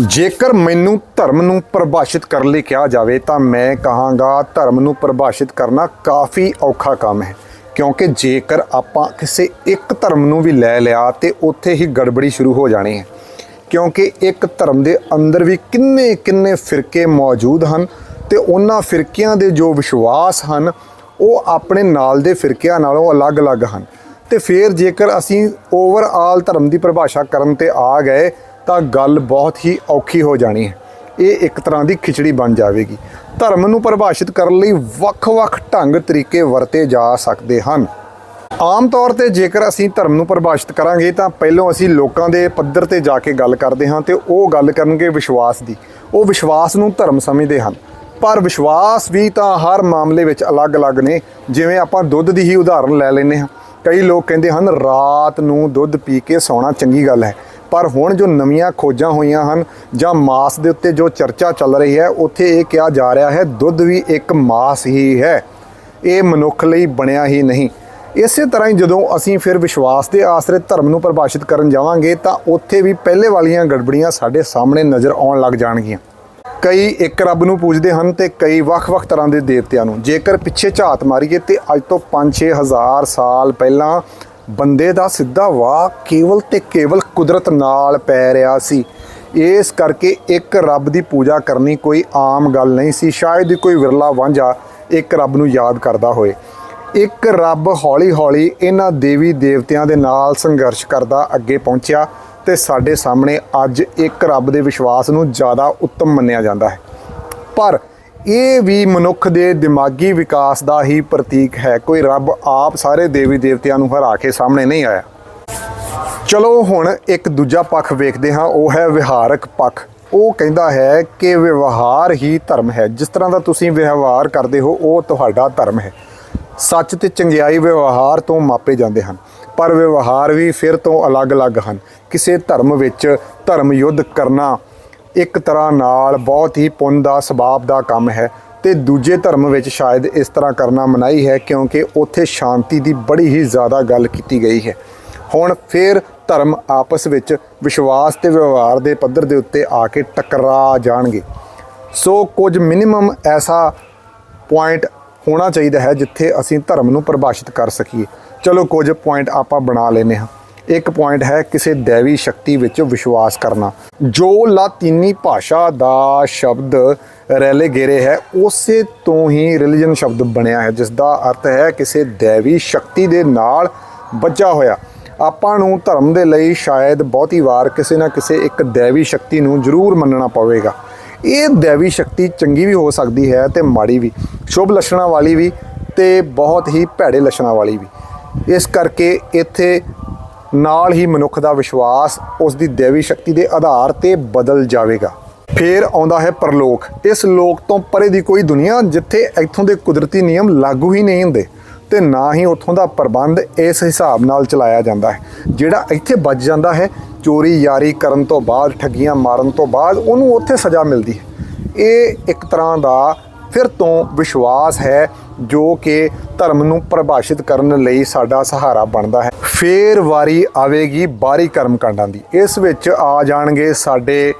ਜੇਕਰ ਮੈਨੂੰ ਧਰਮ ਨੂੰ ਪਰਿਭਾਸ਼ਿਤ ਕਰਨ ਲਈ ਕਿਹਾ ਜਾਵੇ ਤਾਂ ਮੈਂ ਕਹਾਂਗਾ ਧਰਮ ਨੂੰ ਪਰਿਭਾਸ਼ਿਤ ਕਰਨਾ ਕਾਫੀ ਔਖਾ ਕੰਮ ਹੈ। ਕਿਉਂਕਿ ਜੇਕਰ ਆਪਾਂ ਕਿਸੇ ਇੱਕ ਧਰਮ ਨੂੰ ਵੀ ਲੈ ਲਿਆ ਤੇ ਉੱਥੇ ਹੀ ਗੜਬੜੀ ਸ਼ੁਰੂ ਹੋ ਜਾਣੀ ਹੈ। ਕਿਉਂਕਿ ਇੱਕ ਧਰਮ ਦੇ ਅੰਦਰ ਵੀ ਕਿੰਨੇ ਕਿੰਨੇ ਫਿਰਕੇ ਮੌਜੂਦ ਹਨ ਤੇ ਉਹਨਾਂ ਫਿਰਕਿਆਂ ਦੇ ਜੋ ਵਿਸ਼ਵਾਸ ਹਨ, ਉਹ ਆਪਣੇ ਨਾਲ ਦੇ ਫਿਰਕਿਆਂ ਨਾਲੋਂ ਅਲੱਗ-ਅਲੱਗ ਹਨ। ਤੇ ਫਿਰ ਜੇਕਰ ਅਸੀਂ ਓਵਰਆਲ ਧਰਮ ਦੀ ਪਰਿਭਾਸ਼ਾ ਕਰਨ ਤੇ ਆ ਗਏ ਤਾਂ ਗੱਲ ਬਹੁਤ ਹੀ ਔਖੀ ਹੋ ਜਾਣੀ ਹੈ। ਇਹ ਇੱਕ ਤਰ੍ਹਾਂ ਦੀ ਖਿਚੜੀ ਬਣ ਜਾਵੇਗੀ। ਧਰਮ ਨੂੰ ਪਰਿਭਾਸ਼ਿਤ ਕਰਨ ਲਈ ਵੱਖ-ਵੱਖ ਢੰਗ ਤਰੀਕੇ ਵਰਤੇ ਜਾ ਸਕਦੇ ਹਨ। ਆਮ ਤੌਰ ਤੇ ਜੇਕਰ ਅਸੀਂ ਧਰਮ ਨੂੰ ਪਰਿਭਾਸ਼ਿਤ ਕਰਾਂਗੇ, ਤਾਂ ਪਹਿਲਾਂ ਅਸੀਂ ਲੋਕਾਂ ਦੇ ਪੱਧਰ ਤੇ ਜਾ ਕੇ ਗੱਲ ਕਰਦੇ ਹਾਂ ਤੇ ਉਹ ਗੱਲ ਕਰਨਗੇ ਵਿਸ਼ਵਾਸ ਦੀ। ਉਹ ਵਿਸ਼ਵਾਸ ਨੂੰ ਧਰਮ ਸਮਝਦੇ ਹਨ। ਪਰ ਵਿਸ਼ਵਾਸ ਵੀ ਤਾਂ ਹਰ ਮਾਮਲੇ ਵਿੱਚ ਅਲੱਗ-ਅਲੱਗ ਨੇ। ਜਿਵੇਂ ਆਪਾਂ ਦੁੱਧ ਦੀ ਹੀ ਉਦਾਹਰਨ ਲੈ ਲੈਂਦੇ ਹਾਂ। ਕਈ ਲੋਕ ਕਹਿੰਦੇ ਹਨ, ਰਾਤ ਨੂੰ ਦੁੱਧ ਪੀ ਕੇ ਸੌਣਾ ਚੰਗੀ ਗੱਲ ਹੈ। ਪਰ ਹੁਣ ਜੋ ਨਵੀਆਂ ਖੋਜਾਂ ਹੋਈਆਂ ਹਨ ਜਾਂ ਮਾਸ ਦੇ ਉੱਤੇ ਜੋ ਚਰਚਾ ਚੱਲ ਰਹੀ ਹੈ, ਉੱਥੇ ਇਹ ਕਿਹਾ ਜਾ ਰਿਹਾ ਹੈ, ਦੁੱਧ ਵੀ ਇੱਕ ਮਾਸ ਹੀ ਹੈ। ਇਹ ਮਨੁੱਖ ਲਈ ਬਣਿਆ ਹੀ ਨਹੀਂ। ਇਸੇ ਤਰ੍ਹਾਂ ਹੀ ਜਦੋਂ ਅਸੀਂ ਫਿਰ ਵਿਸ਼ਵਾਸ ਦੇ ਆਸਰੇ ਧਰਮ ਨੂੰ ਪਰਿਭਾਸ਼ਿਤ ਕਰਨ ਜਾਵਾਂਗੇ, ਤਾਂ ਉੱਥੇ ਵੀ ਪਹਿਲੇ ਵਾਲੀਆਂ ਗੜਬੜੀਆਂ ਸਾਡੇ ਸਾਹਮਣੇ ਨਜ਼ਰ ਆਉਣ ਲੱਗ ਜਾਣਗੀਆਂ। ਕਈ ਇੱਕ ਰੱਬ ਨੂੰ ਪੂਜਦੇ ਹਨ ਤੇ ਕਈ ਵੱਖ-ਵੱਖ ਤਰ੍ਹਾਂ ਦੇ ਦੇਵਤਿਆਂ ਨੂੰ। ਜੇਕਰ ਪਿੱਛੇ ਝਾਤ ਮਾਰੀਏ ਤੇ ਅੱਜ ਤੋਂ 5-6 ਹਜ਼ਾਰ ਸਾਲ ਪਹਿਲਾਂ ਬੰਦੇ ਦਾ ਸਿੱਧਾ ਵਾਹ ਕੇਵਲ ਤੇ ਕੇਵਲ ਕੁਦਰਤ ਨਾਲ ਪੈ ਰਿਹਾ ਸੀ। ਇਸ ਕਰਕੇ ਇੱਕ ਰੱਬ ਦੀ ਪੂਜਾ ਕਰਨੀ ਕੋਈ ਆਮ ਗੱਲ ਨਹੀਂ ਸੀ। ਸ਼ਾਇਦ ਹੀ ਕੋਈ ਵਿਰਲਾ ਵਾਂਝਾ ਇੱਕ ਰੱਬ ਨੂੰ ਯਾਦ ਕਰਦਾ ਹੋਏ ਇੱਕ ਰੱਬ ਹੌਲੀ-ਹੌਲੀ ਇਹਨਾਂ ਦੇਵੀ ਦੇਵਤਿਆਂ ਦੇ ਨਾਲ ਸੰਘਰਸ਼ ਕਰਦਾ ਅੱਗੇ ਪਹੁੰਚਿਆ। ਤੇ ਸਾਡੇ ਸਾਹਮਣੇ ਅੱਜ ਇੱਕ ਰੱਬ ਦੇ ਵਿਸ਼ਵਾਸ ਨੂੰ ਜ਼ਿਆਦਾ ਉੱਤਮ ਮੰਨਿਆ ਜਾਂਦਾ ਹੈ। ਪਰ ਇਹ ਵੀ ਮਨੁੱਖ ਦੇ ਦਿਮਾਗੀ ਵਿਕਾਸ ਦਾ ਹੀ ਪ੍ਰਤੀਕ ਹੈ। ਕੋਈ ਰੱਬ ਆਪ ਸਾਰੇ ਦੇਵੀ ਦੇਵਤਿਆਂ ਨੂੰ ਹਰਾ ਕੇ ਸਾਹਮਣੇ ਨਹੀਂ ਆਇਆ। ਚਲੋ ਹੁਣ ਇੱਕ ਦੂਜਾ ਪੱਖ ਵੇਖਦੇ ਹਾਂ। ਉਹ ਹੈ ਵਿਹਾਰਕ ਪੱਖ। ਉਹ ਕਹਿੰਦਾ ਹੈ ਕਿ ਵਿਵਹਾਰ ਹੀ ਧਰਮ ਹੈ। ਜਿਸ ਤਰ੍ਹਾਂ ਦਾ ਤੁਸੀਂ ਵਿਵਹਾਰ ਕਰਦੇ ਹੋ, ਉਹ ਤੁਹਾਡਾ ਧਰਮ ਹੈ। ਸੱਚ ਤੇ ਚੰਗਿਆਈ ਵਿਵਹਾਰ ਤੋਂ ਮਾਪੇ ਜਾਂਦੇ ਹਨ। ਪਰ ਵਿਵਹਾਰ ਵੀ ਫਿਰ ਤੋਂ ਅਲੱਗ-ਅਲੱਗ ਹਨ। ਕਿਸੇ ਧਰਮ ਵਿੱਚ ਧਰਮ ਯੁੱਧ ਕਰਨਾ ਇੱਕ ਤਰ੍ਹਾਂ ਨਾਲ ਬਹੁਤ ਹੀ ਪੁੰਨ ਦਾ ਸਬਾਬ ਦਾ ਕੰਮ ਹੈ ਤੇ ਦੂਜੇ ਧਰਮ ਵਿੱਚ ਸ਼ਾਇਦ ਇਸ ਤਰ੍ਹਾਂ ਕਰਨਾ ਮਨਾਹੀ ਹੈ ਕਿਉਂਕਿ ਉੱਥੇ ਸ਼ਾਂਤੀ ਦੀ ਬੜੀ ਹੀ ਜ਼ਿਆਦਾ ਗੱਲ ਕੀਤੀ ਗਈ ਹੈ। ਹੁਣ ਫਿਰ ਧਰਮ ਆਪਸ ਵਿੱਚ ਵਿਸ਼ਵਾਸ ਤੇ ਵਿਵਹਾਰ ਦੇ ਪੱਧਰ ਦੇ ਉੱਤੇ ਆ ਕੇ ਟਕਰਾ ਜਾਣਗੇ। ਸੋ ਕੁਝ ਮਿਨੀਮਮ ਐਸਾ ਪੁਆਇੰਟ ਹੋਣਾ ਚਾਹੀਦਾ ਹੈ ਜਿੱਥੇ ਅਸੀਂ ਧਰਮ ਨੂੰ ਪਰਿਭਾਸ਼ਿਤ ਕਰ ਸਕੀਏ। ਚਲੋ ਕੁਝ ਪੁਆਇੰਟ ਆਪਾਂ ਬਣਾ ਲੈਨੇ ਹਾਂ। ਇੱਕ ਪੁਆਇੰਟ ਹੈ ਕਿਸੇ ਦੇਵੀ ਸ਼ਕਤੀ ਵਿੱਚ ਵਿਸ਼ਵਾਸ ਕਰਨਾ। ਜੋ ਲਾਤੀਨੀ ਭਾਸ਼ਾ ਦਾ ਸ਼ਬਦ ਰੈਲੇ ਗੇਰੇ ਹੈ, ਉਸੇ ਤੋਂ ਹੀ ਰਿਲੀਜਨ ਸ਼ਬਦ ਬਣਿਆ ਹੈ ਜਿਸ ਦਾ ਅਰਥ ਹੈ ਕਿਸੇ ਦੇਵੀ ਸ਼ਕਤੀ ਦੇ ਨਾਲ ਬੱਝਾ ਹੋਇਆ। ਆਪਾਂ ਨੂੰ ਧਰਮ ਦੇ ਲਈ ਸ਼ਾਇਦ ਬਹੁਤੀ ਵਾਰ ਕਿਸੇ ਨਾ ਕਿਸੇ ਇੱਕ ਦੇਵੀ ਸ਼ਕਤੀ ਨੂੰ ਜ਼ਰੂਰ ਮੰਨਣਾ ਪਵੇਗਾ। ਇਹ ਦੇਵੀ ਸ਼ਕਤੀ ਚੰਗੀ ਵੀ ਹੋ ਸਕਦੀ ਹੈ ਤੇ ਮਾੜੀ ਵੀ। ਸ਼ੁਭ ਲੱਛਣਾਂ ਵਾਲੀ ਵੀ ਤੇ ਬਹੁਤ ਹੀ ਭੈੜੇ ਲੱਛਣਾਂ ਵਾਲੀ ਵੀ। ਇਸ ਕਰਕੇ ਇੱਥੇ ਨਾਲ ਹੀ ਮਨੁੱਖ ਦਾ ਵਿਸ਼ਵਾਸ ਉਸ ਦੀ ਦੇਵੀ ਸ਼ਕਤੀ ਦੇ ਆਧਾਰ ਤੇ ਬਦਲ ਜਾਵੇਗਾ। ਫੇਰ ਆਉਂਦਾ ਹੈ ਪਰਲੋਕ। ਇਸ ਲੋਕ ਤੋਂ ਪਰੇ ਦੀ ਕੋਈ ਦੁਨੀਆ ਜਿੱਥੇ ਇੱਥੋਂ ਦੇ ਕੁਦਰਤੀ ਨਿਯਮ ਲਾਗੂ ਹੀ ਨਹੀਂ ਹੁੰਦੇ ਤੇ ਨਾ ਹੀ ਉੱਥੋਂ ਦਾ ਪ੍ਰਬੰਧ ਇਸ ਹਿਸਾਬ ਨਾਲ ਚਲਾਇਆ ਜਾਂਦਾ ਹੈ, ਜਿਹੜਾ ਇੱਥੇ ਬਚ ਜਾਂਦਾ ਹੈ, ਚੋਰੀ ਯਾਰੀ ਕਰਨ ਤੋਂ ਬਾਅਦ, ਠੱਗੀਆਂ ਮਾਰਨ ਤੋਂ ਬਾਅਦ ਉਹਨੂੰ ਉੱਥੇ ਸਜ਼ਾ ਮਿਲਦੀ ਹੈ। ਇਹ ਇੱਕ ਤਰ੍ਹਾਂ ਦਾ ਫਿਰ ਤੋਂ ਵਿਸ਼ਵਾਸ ਹੈ ਜੋ ਕਿ ਧਰਮ ਨੂੰ ਪਰਿਭਾਸ਼ਿਤ ਕਰਨ ਲਈ ਸਾਡਾ ਸਹਾਰਾ ਬਣਦਾ ਹੈ। ਫੇਰ ਵਾਰੀ ਆਵੇਗੀ ਬਾਰੀ ਕਰਮਕਾਂਡਾਂ ਦੀ। ਇਸ ਵਿੱਚ ਆ ਜਾਣਗੇ ਸਾਡੇ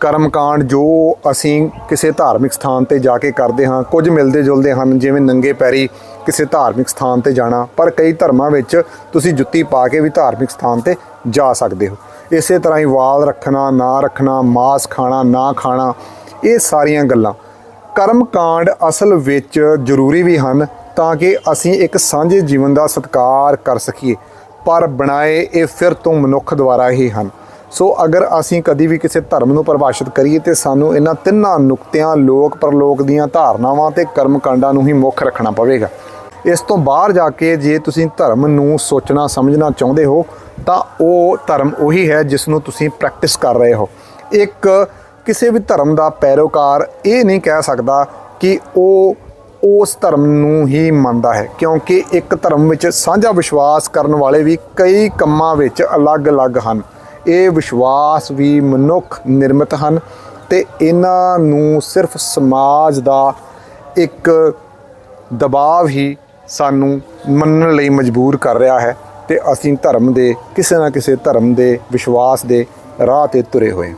ਕਰਮਕਾਂਡ ਜੋ ਅਸੀਂ ਕਿਸੇ ਧਾਰਮਿਕ ਸਥਾਨ ਤੇ ਜਾ ਕੇ ਕਰਦੇ ਹਾਂ। ਕੁਝ ਮਿਲਦੇ ਜੁਲਦੇ ਹਨ, ਜਿਵੇਂ ਨੰਗੇ ਪੈਰੀ ਕਿਸੇ ਧਾਰਮਿਕ ਸਥਾਨ ਤੇ ਜਾਣਾ। ਪਰ ਕਈ ਧਰਮਾਂ ਵਿੱਚ ਤੁਸੀਂ ਜੁੱਤੀ ਪਾ ਕੇ ਵੀ ਧਾਰਮਿਕ ਸਥਾਨ ਤੇ ਜਾ ਸਕਦੇ ਹੋ। ਇਸੇ ਤਰ੍ਹਾਂ ਹੀ ਵਾਲ ਰੱਖਣਾ, ਨਾ ਰੱਖਣਾ, ਮਾਸ ਖਾਣਾ, ਨਾ ਖਾਣਾ, ਇਹ ਸਾਰੀਆਂ ਗੱਲਾਂ। ਕਰਮ ਕਾਂਡ ਅਸਲ ਵਿੱਚ ਜ਼ਰੂਰੀ ਵੀ ਹਨ ਤਾਂ ਕਿ ਅਸੀਂ ਇੱਕ ਸਾਂਝੇ ਜੀਵਨ ਦਾ ਸਤਿਕਾਰ ਕਰ ਸਕੀਏ, ਪਰ ਬਣਾਏ ਇਹ ਫਿਰ ਤੋਂ ਮਨੁੱਖ ਦੁਆਰਾ ਹੀ ਹਨ। ਸੋ ਅਗਰ ਅਸੀਂ ਕਦੀ ਵੀ ਕਿਸੇ ਧਰਮ ਨੂੰ ਪਰਿਭਾਸ਼ਿਤ ਕਰੀਏ ਤੇ ਸਾਨੂੰ ਇਹਨਾਂ ਤਿੰਨਾਂ ਨੁਕਤਿਆਂ, ਲੋਕ ਪਰਲੋਕ ਦੀਆਂ ਧਾਰਨਾਵਾਂ ਤੇ ਕਰਮਕਾਂਡਾਂ ਨੂੰ ਹੀ ਮੁੱਖ ਰੱਖਣਾ ਪਵੇਗਾ। ਇਸ ਤੋਂ ਬਾਹਰ ਜਾ ਕੇ ਜੇ ਤੁਸੀਂ ਧਰਮ ਨੂੰ ਸੋਚਣਾ, ਸਮਝਣਾ ਚਾਹੁੰਦੇ ਹੋ ਤਾਂ ਉਹ ਧਰਮ ਉਹੀ ਹੈ ਜਿਸ ਨੂੰ ਤੁਸੀਂ ਪ੍ਰੈਕਟਿਸ ਕਰ ਰਹੇ ਹੋ। ਇੱਕ ਕਿਸੇ ਵੀ ਧਰਮ ਦਾ ਪੈਰੋਕਾਰ ਇਹ ਨਹੀਂ ਕਹਿ ਸਕਦਾ ਕਿ ਉਹ ਉਸ ਧਰਮ ਨੂੰ ਹੀ ਮੰਨਦਾ ਹੈ, ਕਿਉਂਕਿ ਇੱਕ ਧਰਮ ਵਿੱਚ ਸਾਂਝਾ ਵਿਸ਼ਵਾਸ ਕਰਨ ਵਾਲੇ ਵੀ ਕਈ ਕੰਮਾਂ ਵਿੱਚ ਅਲੱਗ-ਅਲੱਗ ਹਨ। ਇਹ ਵਿਸ਼ਵਾਸ ਵੀ ਮਨੁੱਖ ਨਿਰਮਿਤ ਹਨ ਤੇ ਇਹਨਾਂ ਨੂੰ ਸਿਰਫ ਸਮਾਜ ਦਾ ਇੱਕ ਦਬਾਅ ਹੀ ਸਾਨੂੰ ਮੰਨਣ ਲਈ ਮਜਬੂਰ ਕਰ ਰਿਹਾ ਹੈ ਤੇ ਅਸੀਂ ਧਰਮ ਦੇ ਕਿਸੇ ਨਾ ਕਿਸੇ ਧਰਮ ਦੇ ਵਿਸ਼ਵਾਸ ਦੇ ਰਾਹ ਤੇ ਤੁਰੇ ਹੋਏ